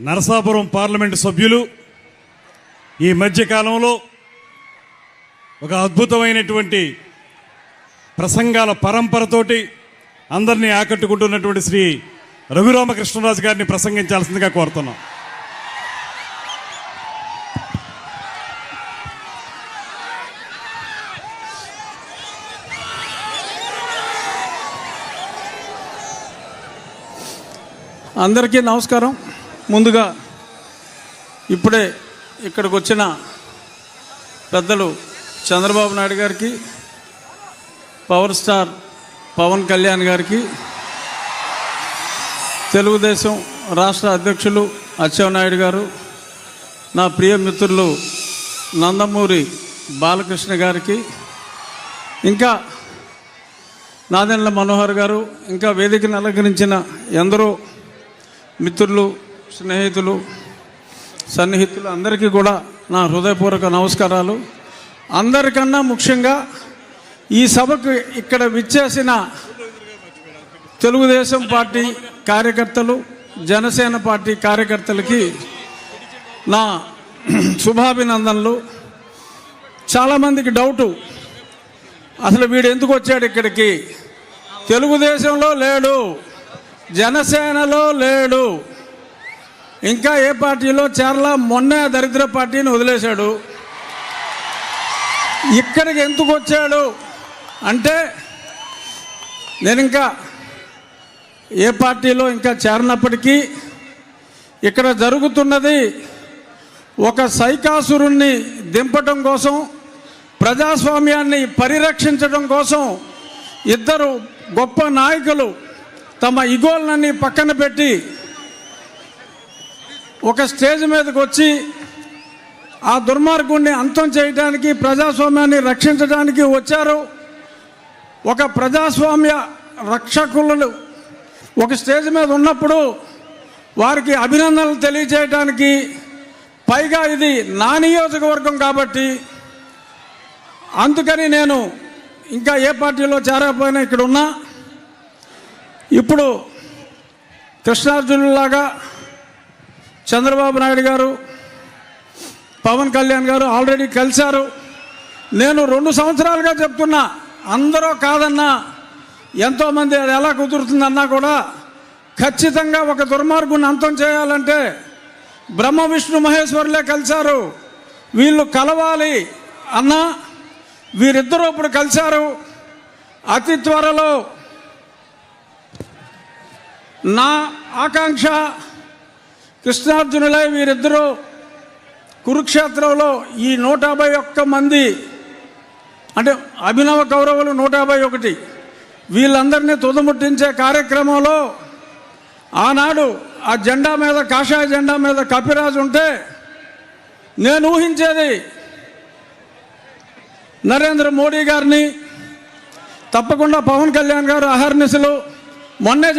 Narasapuram parliament సభ్యులు ఈ మధ్యకాలంలో ఒక అద్భుతమైనటువంటి ప్రసంగాల పరంపరతోటి అందరినీ ఆకట్టుకుంటున్నటువంటి శ్రీ రఘురామకృష్ణరాజు గారిని ప్రసంగించాల్సిందిగా కోరుతున్నాం. అందరికీ నమస్కారం. ముందుగా ఇప్పుడే ఇక్కడికి వచ్చిన పెద్దలు చంద్రబాబు నాయుడు గారికి పవర్ స్టార్ పవన్ కళ్యాణ్ గారికి తెలుగుదేశం రాష్ట్ర అధ్యక్షులు అచ్చెవనాయుడు గారు నా ప్రియ మిత్రులు నందమూరి బాలకృష్ణ గారికి ఇంకా నాదెండ్ల మనోహర్ గారు ఇంకా వేదికను అలంకరించిన ఎందరో మిత్రులు స్నేహితులు సన్నిహితులు అందరికీ కూడా నా హృదయపూర్వక నమస్కారాలు. అందరికన్నా ముఖ్యంగా ఈ సభకు ఇక్కడ విచ్చేసిన తెలుగుదేశం పార్టీ కార్యకర్తలు జనసేన పార్టీ కార్యకర్తలకి నా శుభాభినందనలు. చాలామందికి డౌటు అసలు వీడు ఎందుకు వచ్చాడు ఇక్కడికి? తెలుగుదేశంలో లేడు జనసేనలో లేడు. ఇంకా ఏ పార్టీలో చేరలా? మొన్న దరిద్ర పార్టీని వదిలేశాడు. ఇక్కడికి ఎందుకు వచ్చాడు? అంటే నేను ఇంకా ఏ పార్టీలో ఇంకా చేరినప్పటికీ ఇక్కడ జరుగుతున్నది ఒక సైకాసురుణ్ణి దింపటం కోసం ప్రజాస్వామ్యాన్ని పరిరక్షించడం కోసం ఇద్దరు గొప్ప నాయకులు తమ ఇగోళ్ళని పక్కన పెట్టి ఒక స్టేజ్ మీదకి వచ్చి ఆ దుర్మార్గుణ్ణి అంతం చేయడానికి ప్రజాస్వామ్యాన్ని రక్షించడానికి వచ్చారు. ఒక ప్రజాస్వామ్య రక్షకులు ఒక స్టేజ్ మీద ఉన్నప్పుడు వారికి అభినందనలు తెలియజేయడానికి పైగా ఇది నా నియోజకవర్గం కాబట్టి అందుకని నేను ఇంకా ఏ పార్టీలో చేరకపోయినా ఇక్కడ ఉన్నా. ఇప్పుడు కృష్ణార్జునులాగా చంద్రబాబు నాయుడు గారు పవన్ కళ్యాణ్ గారు ఆల్రెడీ కలిశారు. నేను రెండు సంవత్సరాలుగా చెప్తున్నా అందరూ కాదన్నా ఎంతోమంది అది ఎలా కుదురుతుందన్నా కూడా ఖచ్చితంగా ఒక దుర్మార్గుని అంతం చేయాలంటే బ్రహ్మ విష్ణు మహేశ్వరులే కలిశారు. వీళ్ళు కలవాలి అన్నా వీరిద్దరూ ఇప్పుడు కలిశారు. అతి త్వరలో నా ఆకాంక్ష కృష్ణార్జునులై వీరిద్దరూ కురుక్షేత్రంలో ఈ నూట యాభై ఒక్క మంది అంటే అభినవ కౌరవులు నూట యాభై ఒకటి. వీళ్ళందరినీ తుదముట్టించే కార్యక్రమంలో ఆనాడు ఆ జెండా మీద కాషాయ జెండా మీద కపిరాజు ఉంటే నేను ఊహించేది నరేంద్ర మోడీ గారిని తప్పకుండా పవన్ కళ్యాణ్ గారు అహర్నిశలు మొన్నే